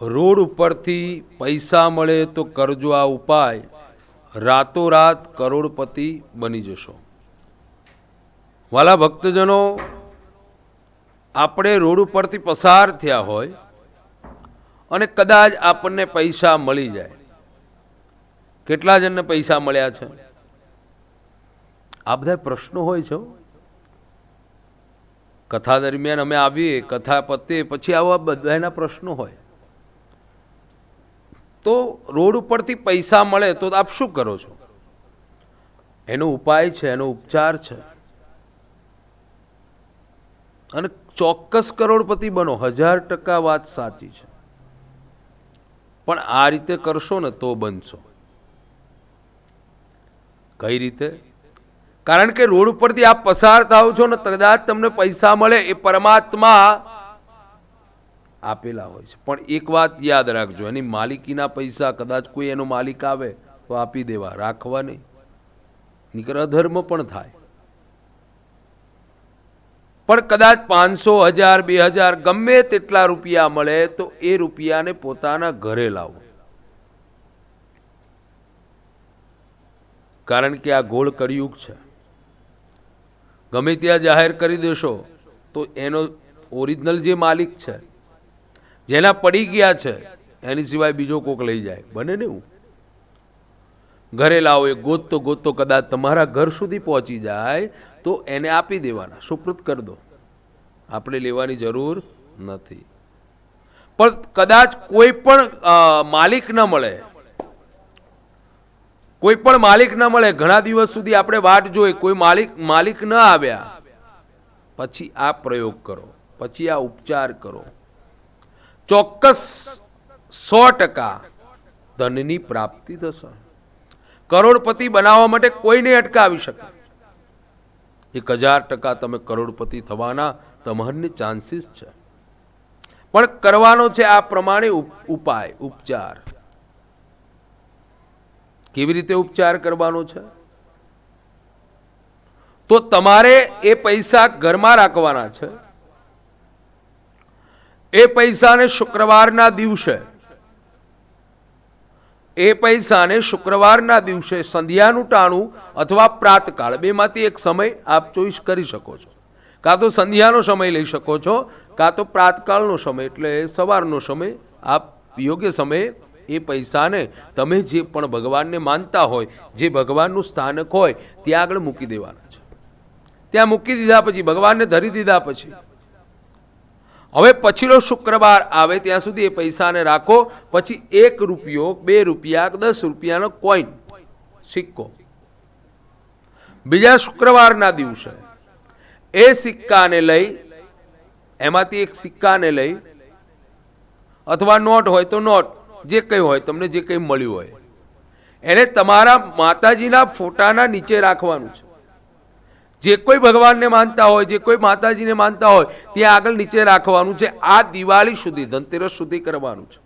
Road ઉપરથી પૈસા મળે તો કરજો આ ઉપાય. રાતોરાત કરોડપતિ બની જશો. વાલા ભક્તજનો, આપણે રોડ ઉપરથી પસાર થયા હોય અને કદાચ આપણને પૈસા મળી જાય. કેટલા જણને પૈસા મળ્યા છે? આ બધા પ્રશ્નો હોય છે કથા દરમિયાન અમે આવીએ, કથા પતે, પછી આવા બધાના પ્રશ્નો હોય. તો રોડ ઉપરથી પૈસા મળે તો આપ શું કરો છો? એનો ઉપાય છે, એનો ઉપચાર છે. અને ચોક્કસ કરોડપતિ બનો, હજાર ટકા વાત સાચી છે. પણ આ રીતે કરશો ને તો બનશો. કઈ રીતે? કારણ કે રોડ ઉપરથી આપ પસાર થાવ છો ને, કદાચ તમને પૈસા મળે, એ પરમાત્મા આપેલા હોય છે. પણ એક વાત યાદ રાખજો, એની માલિકીના પૈસા કદાચ કોઈ એનો માલિક આવે તો આપી દેવા, રાખવા નહીં. નીકળ અધર્મ પણ થાય. પણ કદાચ પાંચસો હજાર, બે હજાર ગમે તેટલા રૂપિયા મળે તો એ રૂપિયાને પોતાના ઘરે લાવો. કારણ કે આ ગોળ કળિયુગ છે. ગમે ત્યાં જાહેર કરી દેશો તો એનો ઓરિજિનલ જે માલિક છે જેના પડી ગયા છે, એની સિવાય બીજો કોક લઈ જાય. બને ને એવું. ઘરે લાવો, એ ગોતતો ગોતતો કદાચ તમારા ઘર સુધી પહોંચી જાય, તો એને આપી દેવાના. સુપ્રત કરી દો. આપણે લેવાની જરૂર નથી. પણ કદાચ કોઈ પણ માલિક ન મળે. કોઈ પણ માલિક ન મળે. ઘણા દિવસ સુધી આપણે વાટ જોઈ કોઈ માલિક માલિક ન આવ્યા. પછી આ પ્રયોગ કરો. પછી આ ઉપચાર કરો. ચોક્કસ સો ટકા ધનની પ્રાપ્તિ થશે. કરોડપતિ બનાવવા માટે કોઈને અટકાવી શકે. એક હજાર ટકા તમે કરોડપતિ થવાના તમારને ચાન્સીસ છે. પણ કરવાનો છે આ પ્રમાણે ઉપાય, ઉપચાર. કેવી રીતે ઉપચાર કરવાનો છે? તો તમારે એ પૈસા ઘરમાં રાખવાના છે. એ પૈસાને શુક્રવારના દિવસે, એ પૈસાને શુક્રવારના દિવસે સંધ્યાનું ટાણું અથવા પ્રાતકાળ, બેમાંથી એક સમય આપ ચોઈસ કરી શકો છો. કાં તો સંધ્યાનો સમય લઈ શકો છો, કાં તો પ્રાતકાળનો સમય, એટલે સવારનો સમય, આપ યોગ્ય સમયે એ પૈસાને તમે જે પણ ભગવાનને માનતા હોય, જે ભગવાનનું સ્થાનક હોય, ત્યાં આગળ મૂકી દેવાના છે. ત્યાં મૂકી દીધા પછી, ભગવાનને ધરી દીધા પછી હવે પછીનો શુક્રવાર આવે ત્યાં સુધી એ પૈસાને રાખો, પછી એક રૂપિયો, બે રૂપિયા દસ રૂપિયાનો કોઈન સિક્કો. બીજા શુક્રવારના દિવસે એ સિક્કાને લઈ, એમાંથી એક સિક્કાને લઈ, અથવા નોટ હોય તો નોટ, જે કંઈ હોય, તમને જે કંઈ મળ્યું હોય, એને તમારા માતાજીના ફોટાના નીચે રાખવાનું છે. જે કોઈ ભગવાનને માનતા હોય, જે કોઈ માતાજીને માનતા હોય ત્યાં આગળ નીચે રાખવાનું છે. આ દિવાળી સુધી, ધનતેરસ સુધી કરવાનું છે.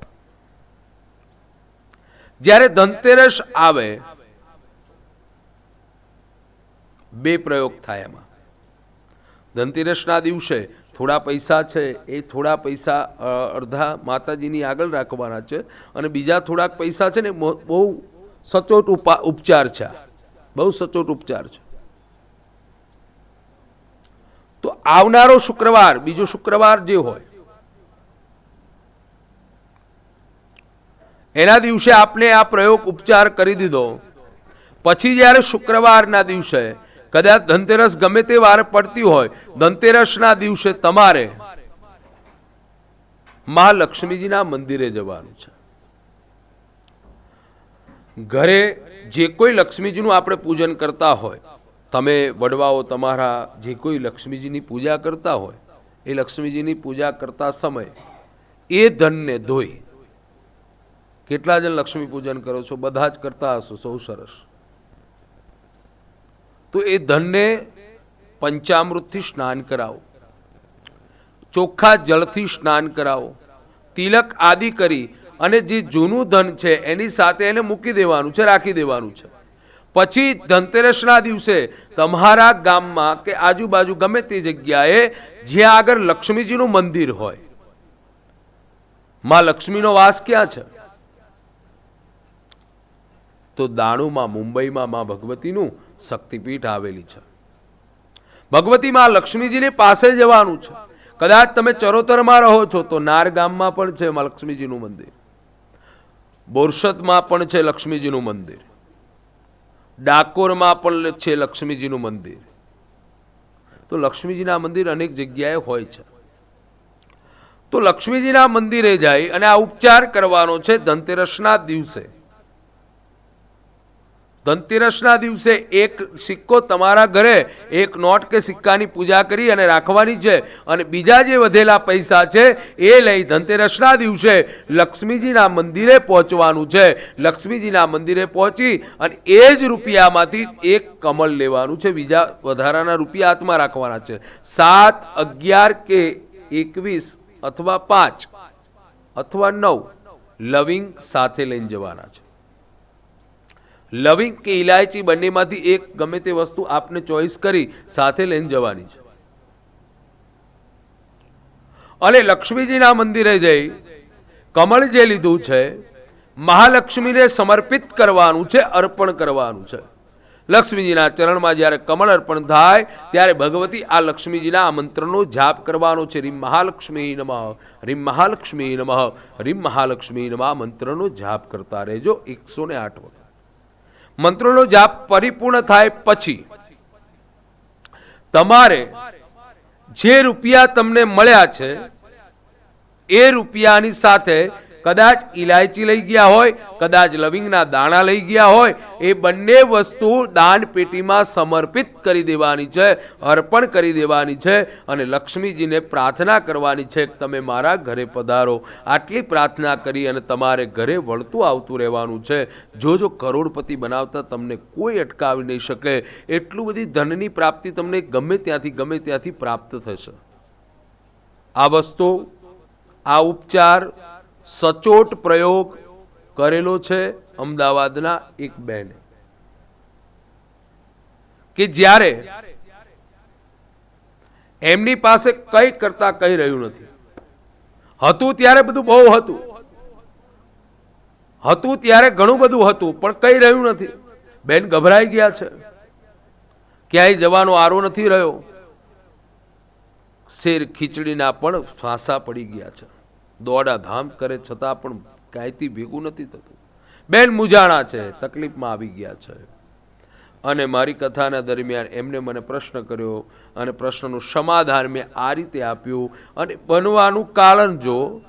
જ્યારે ધનતેરસ આવે, બે પ્રયોગ થાય એમાં. ધનતેરસના દિવસે થોડા પૈસા છે, એ થોડા પૈસા અડધા માતાજીની આગળ રાખવાના છે અને બીજા થોડાક પૈસા છે ને બહુ સચોટ ઉપા, ઉપચાર છે બહુ સચોટ ઉપચાર છે તો આવનારો શુક્રવાર, બીજો શુક્રવાર જે હોય. એના દિવસે આપને આ પ્રયોગ ઉપચાર કરી દીધો. પછી જ્યારે શુક્રવારના દિવસે, કદાચ ધનતેરસ ગમે તે વાર પડતી હોય, ધનતેરસના દિવસે તમારે મહાલક્ષ્મીજીના મંદિરે જવાનું છે. ઘરે જે કોઈ લક્ષ્મીજીનું આપણે પૂજન કરતા હોય તમે વડવાઓ તમારા જે કોઈ લક્ષ્મીજીની પૂજા કરતા હોય, એ લક્ષ્મીજીની પૂજા કરતા સમયે એ ધનને ધોઈ કેટલા જણ લક્ષ્મી પૂજન કરો છો? બધા જ કરતા હશો, સૌ સરસ. તો એ ધનને પંચામૃતથી સ્નાન કરાવો, ચોખ્ખા જળથી સ્નાન કરાવો, તિલક આદિ કરી અને જે જૂનું ધન છે એની સાથે એને મૂકી દેવાનું છે, રાખી દેવાનું છે. પછી ધનતેરસના દિવસે તમારા ગામમાં કે આજુબાજુ ગમે તે જગ્યાએ જ્યાં આગળ લક્ષ્મીજીનું મંદિર હોય. માં લક્ષ્મીનો વાસ ક્યાં છે? તો દાણુમાં, મુંબઈમાં માં ભગવતીનું શક્તિપીઠ આવેલી છે. ભગવતી માં લક્ષ્મીજીની પાસે જવાનું છે. કદાચ તમે ચરોતરમાં રહો છો તો નાર ગામમાં પણ છે માં લક્ષ્મીજીનું મંદિર. બોરસદમાં પણ છે લક્ષ્મીજીનું મંદિર. ડાકોરમાં પણ છે લક્ષ્મીજીનું મંદિર. તો લક્ષ્મીજીના મંદિર અનેક જગ્યાએ હોય છે. તો લક્ષ્મીજીના મંદિરે જાય અને આ ઉપચાર કરવાનો છે ધનતેરસના દિવસે. ધનતેરસના દિવસે એક સિક્કો તમારા ઘરે, એક નોટ કે સિક્કાની પૂજા કરી અને રાખવાની છે. અને બીજા જે વધેલા પૈસા છે, એ લઈ ધનતેરસના દિવસે લક્ષ્મીજીના મંદિરે પહોંચવાનું છે. લક્ષ્મીજીના મંદિરે પહોંચી અને એ જ રૂપિયામાંથી એક કમળ લેવાનું છે. બીજા વધારાના રૂપિયા હાથમાં રાખવાના છે. સાત, અગિયાર કે એકવીસ અથવા પાંચ અથવા નવ લવિંગ સાથે લઈને જવાના છે. લવિંગ કે ઇલાયચી બંનેમાંથી એક ગમે તે વસ્તુ આપને ચોઈસ કરી સાથે લઈને જવાની છે. અને લક્ષ્મીજીના મંદિરે જઈ કમળ જે લીધું છે, મહાલક્ષ્મીને સમર્પિત કરવાનું છે, અર્પણ કરવાનું છે. લક્ષ્મીજીના ચરણમાં જ્યારે કમળ અર્પણ થાય, ત્યારે ભગવતી આ લક્ષ્મીજીના આ મંત્રનો જાપ કરવાનો છે. રીમ મહાલક્ષ્મી નમઃ, રીમ મહાલક્ષ્મી નમઃ, રીમ મહાલક્ષ્મી નમઃ મંત્રનો જાપ કરતા રહેજો એકસો ને આઠ વખત. મંત્રોનો જાપ પરિપૂર્ણ થાય પછી. તમારે જે રૂપિયા તમને મળ્યા છે એ રૂપિયાની સાથે કદાચ ઇલાયચી લઈ ગયા હોય, કદાચ લવિંગના દાણા લઈ ગયા હોય, એ બંને વસ્તુ દાન પેટીમાં સમર્પિત કરી દેવાની છે, અર્પણ કરી દેવાની છે અને લક્ષ્મીજીને પ્રાર્થના કરવાની છે કે તમે મારા ઘરે પધારો. આટલી પ્રાર્થના કરી અને તમારે ઘરે વળતું આવતું રહેવાનું છે. જો જો કરોડપતિ બનાવતા તમને કોઈ અટકાવી નહીં શકે, એટલું બધી ધનની પ્રાપ્તિ તમને ગમે ત્યાંથી ગમે ત્યાંથી પ્રાપ્ત થશે. આ વસ્તુ, આ ઉપચાર સચોટ પ્રયોગ કરેલો છે અમદાવાદના એક બેન. કે જ્યારે એમની પાસે કઈ કરતા કઈ રહ્યું નથી. હતું ત્યારે બધું બહુ હતું. હતું ત્યારે ઘણું બધું હતું, પણ કઈ રહ્યું નથી. બેન ગભરાઈ ગયા છે. ક્યાંય જવાનો આરો નથી રહ્યો. શેર ખીચડીના પણ ફાંસા પડી ગયા છે. દોડા ધામ કરે છતાં પણ કાંઈથી ભેગું નથી થતું. બેન મુજાણા છે, તકલીફમાં આવી ગયા છે. અને મારી કથાના દરમિયાન એમને મને પ્રશ્ન કર્યો અને પ્રશ્નનું સમાધાન મેં આ રીતે આપ્યું. અને બનવાનું કારણ જો,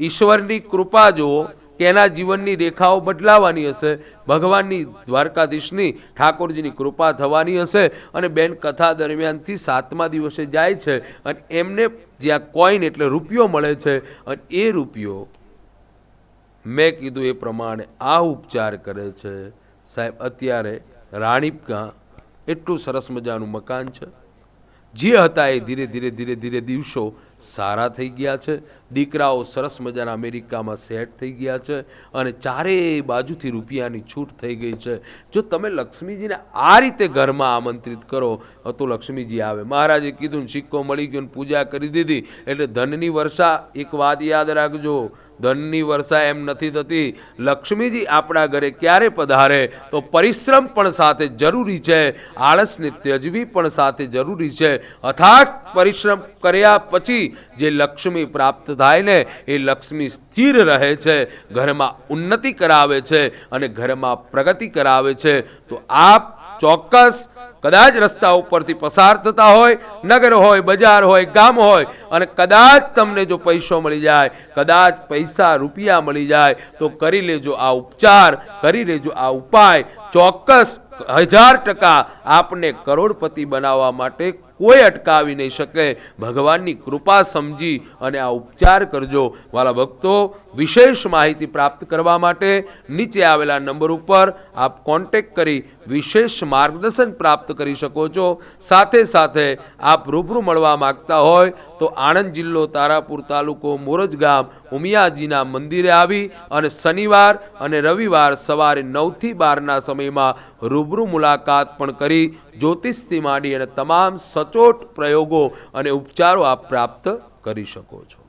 ઈશ્વરની કૃપા જો કે એના જીવનની રેખાઓ બદલાવાની હશે, ભગવાનની દ્વારકાધીશની ઠાકોરજીની કૃપા થવાની હશે અને બેન કથા દરમિયાનથી સાતમા દિવસે જાય છે અને એમને જ્યાં કોઈન એટલે રૂપિયો મળે છે અને એ રૂપિયો મેં કીધું એ પ્રમાણે આ ઉપચાર કરે છે. સાહેબ, અત્યારે રાણીપકા એટલું સરસ મજાનું મકાન છે. જે હતા એ ધીરે ધીરે ધીરે ધીરે દિવસો સારા થઈ ગયા છે. દીકરાઓ સરસ મજાના અમેરિકામાં સેટ થઈ ગયા છે અને ચારેય બાજુથી રૂપિયાની છૂટ થઈ ગઈ છે. જો તમે લક્ષ્મીજીને આ રીતે ઘરમાં આમંત્રિત કરો તો લક્ષ્મીજી આવે. મહારાજે કીધું સિક્કો મળી ગયો પૂજા કરી દીધી. એટલે ધનની વર્ષા એક વાત યાદ રાખજો. ધનની વર્ષા એમ નથી થતી. લક્ષ્મીજી આપણા ઘરે ક્યારે પધારે તો પરિશ્રમ પણ સાથે જરૂરી છે. આળસને ત્યજવી પણ સાથે જરૂરી છે. અથાગ પરિશ્રમ કર્યા પછી જે લક્ષ્મી પ્રાપ્ત થાય ને, એ લક્ષ્મી સ્થિર રહે છે. ઘરમાં ઉન્નતિ કરાવે છે અને ઘરમાં પ્રગતિ કરાવે છે. તો આપ ચોક્કસ કદાચ રસ્તા ઉપરથી પસાર થતા હોય, નગર હોય, બજાર હોય, ગામ હોય, અને કદાચ તમને જો પૈસો મળી જાય, કદાચ પૈસા, રૂપિયા મળી જાય, તો કરી લેજો આ ઉપચાર, કરી લેજો આ ઉપાય. ચોક્કસ હજાર ટકા આપને કરોડપતિ બનાવવા માટે કોઈ અટકાવી નહીં શકે. ભગવાનની કૃપા સમજી અને આ ઉપચાર કરજો. વાલા ભક્તો, વિશેષ માહિતી પ્રાપ્ત કરવા માટે નીચે આવેલા નંબર ઉપર આપ કોન્ટેક્ટ કરી વિશેષ માર્ગદર્શન પ્રાપ્ત કરી શકો છો. સાથે સાથે આપ રૂબરૂ મળવા માગતા હોય તો આણંદ જિલ્લો તારાપુર તાલુકો મોરજ ગામ ઉમિયાજીના મંદિરે આવી અને શનિવાર અને રવિવાર સવારે નવથી બારના સમયમાં રૂબરૂ મુલાકાત પણ કરી જ્યોતિષથી માંડી અને તમામ સચોટ પ્રયોગો અને ઉપચારો આપ પ્રાપ્ત કરી શકો છો.